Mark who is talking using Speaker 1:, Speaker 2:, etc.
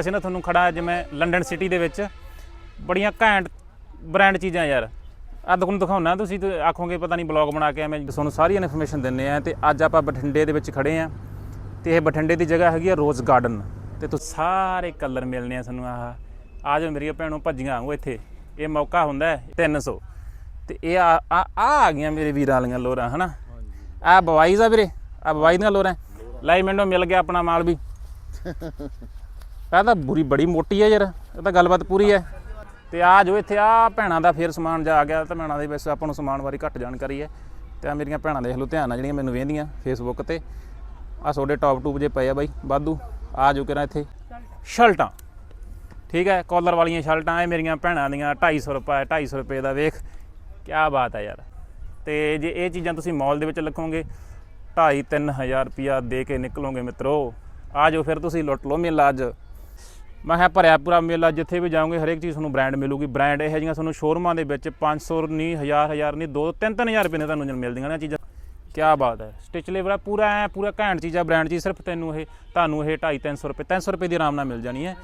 Speaker 1: ਅਸੀਂ ਨਾ ਤੁਹਾਨੂੰ ਖੜਾ ਜਿਵੇਂ ਲੰਡਨ ਸਿਟੀ ਦੇ ਵਿੱਚ। ਬੜੀਆਂ ਘੈਂਟ ਬ੍ਰਾਂਡ ਚੀਜ਼ਾਂ ਯਾਰ। ਆ ਤੁਹਾਨੂੰ ਦਿਖਾਉਣਾ ਤੁਸੀਂ ਤੇ ਆਖੋਗੇ ਪਤਾ ਨਹੀਂ ਬਲੌਗ ਬਣਾ ਕੇ ਐਵੇਂ ਤੁਹਾਨੂੰ ਸਾਰੀ ਇਨਫੋਰਮੇਸ਼ਨ ਦਿੰਨੇ ਆ ਤੇ ਅੱਜ ਆਪਾਂ ਬਠਿੰਡੇ ਦੇ ਵਿੱਚ ਖੜੇ ਆ। ਤੇ ਇਹ ਬਠਿੰਡੇ ਦੀ ਜਗ੍ਹਾ ਹੈਗੀ ਆ ਰੋਜ਼ ਗਾਰਡਨ ਤੇ ਤੁਸੀਂ ਸਾਰੇ ਕਲਰ ਮਿਲਨੇ ਆ ਸਾਨੂੰ ਆਹ। ਆ ਜਾਓ ਮੇਰੀਆਂ ਭੈਣੋਂ ਭੱਜੀਆਂ ਆਓ ਇੱਥੇ। ਇਹ ਮੌਕਾ ਹੁੰਦਾ ਹੈ 300 ਤੇ ਇਹ ਆ ਆ ਆ ਆ ਗਈਆਂ ਮੇਰੇ ਵੀਰਾਂ ਵਾਲੀਆਂ ਲੋਰਾਂ ਹਨਾ? ਆ ਬਵਾਈਜ਼ ਆ ਵੀਰੇ? ਆ ਬਵਾਈ ਦੀਆਂ ਲੋਰਾਂ? ਲੈ ਮੈਨੂੰ ਮਿਲ ਗਿਆ ਆਪਣਾ ਮਾਲ ਵੀ। ਇਹ ਤਾਂ ਬੁਰੀ ਬੜੀ ਮੋਟੀ ਹੈ ਯਾਰ, ਇਹ ਤਾਂ ਗੱਲਬਾਤ ਪੂਰੀ ਹੈ ਤੇ ਆ ਜੋ ਇੱਥੇ, ਆ ਭੈਣਾਂ ਦਾ ਫੇਰ ਸਮਾਨ ਜਾ ਆ ਗਿਆ, ਤਾਂ ਭੈਣਾਂ ਦੇ ਵਿੱਚ ਆਪਾਂ ਨੂੰ ਸਮਾਨ ਬਾਰੇ ਘੱਟ ਜਾਣਕਾਰੀ ਹੈ ਤੇ ਆ ਮੇਰੀਆਂ ਭੈਣਾਂ ਦੇਖ ਲਓ, ਧਿਆਨ ਨਾਲ ਜਿਹੜੀਆਂ ਮੈਨੂੰ ਵੇਂਦੀਆਂ ਫੇਸਬੁੱਕ ਤੇ। ਆ ਤੁਹਾਡੇ ਟੌਪ ਟੂਪ ਜੇ ਪਏ ਆ ਬਾਈ, ਵਾਧੂ। ਆ ਜੋ ਕਿਰਾ ਇੱਥੇ। ਸ਼ਰਟਾਂ ਠੀਕ ਹੈ ਕਾਲਰ ਵਾਲੀਆਂ ਸ਼ਰਟਾਂ ਇਹ ਮੇਰੀਆਂ ਭੈਣਾਂ ਦੀਆਂ 250 ਰੁਪਏ 250 ਰੁਪਏ ਦਾ ਵੇਖ। ਕੀ ਬਾਤ ਹੈ ਯਾਰ। ਤੇ ਜੇ ਇਹ ਚੀਜ਼ਾਂ ਤੁਸੀਂ ਮਾਲ ਦੇ ਵਿੱਚ ਲਿਖੋਗੇ 2.5 3000 ਰੁਪਿਆ ਦੇ ਕੇ ਨਿਕਲੋਗੇ ਮਿੱਤਰੋ। ਆ ਜਾਓ ਫਿਰ ਤੁਸੀਂ, ਲੁੱਟ ਲਓ ਮੇਲਾ ਅੱਜ। ਮੈਂ ਕਿਹਾ ਭਰਿਆ ਪੂਰਾ ਮੇਲਾ ਜਿੱਥੇ ਵੀ ਜਾਓਗੇ, ਹਰੇਕ ਚੀਜ਼ ਤੁਹਾਨੂੰ ਬ੍ਰਾਂਡ ਮਿਲੂਗੀ। ਬ੍ਰਾਂਡ ਇਹ ਜਿਹੀਆਂ ਤੁਹਾਨੂੰ ਸ਼ੋਰੂਮਾਂ ਦੇ ਵਿੱਚ 500 ਨਹੀਂ 1000 1000 ਨਹੀਂ 2 3 3000 ਰੁਪਏ ਨੇ ਤੁਹਾਨੂੰ ਮਿਲਦੀਆਂ ਨੇ ਚੀਜ਼ਾਂ। ਕੀ ਬਾਤ ਹੈ। ਸਟਿਚ ਲੇਬਰ ਪੂਰਾ ਐ, ਪੂਰਾ ਘੈਂਟ ਚੀਜ਼ ਆ ਬ੍ਰਾਂਡ ਚੀਜ਼, ਸਿਰਫ ਤੈਨੂੰ ਇਹ, ਤੁਹਾਨੂੰ ਇਹ 2.5 300 ਰੁਪਏ 300 ਰੁਪਏ ਦੀ ਆਰਾਮ ਨਾਲ ਮਿਲ ਜਾਣੀ ਹੈ।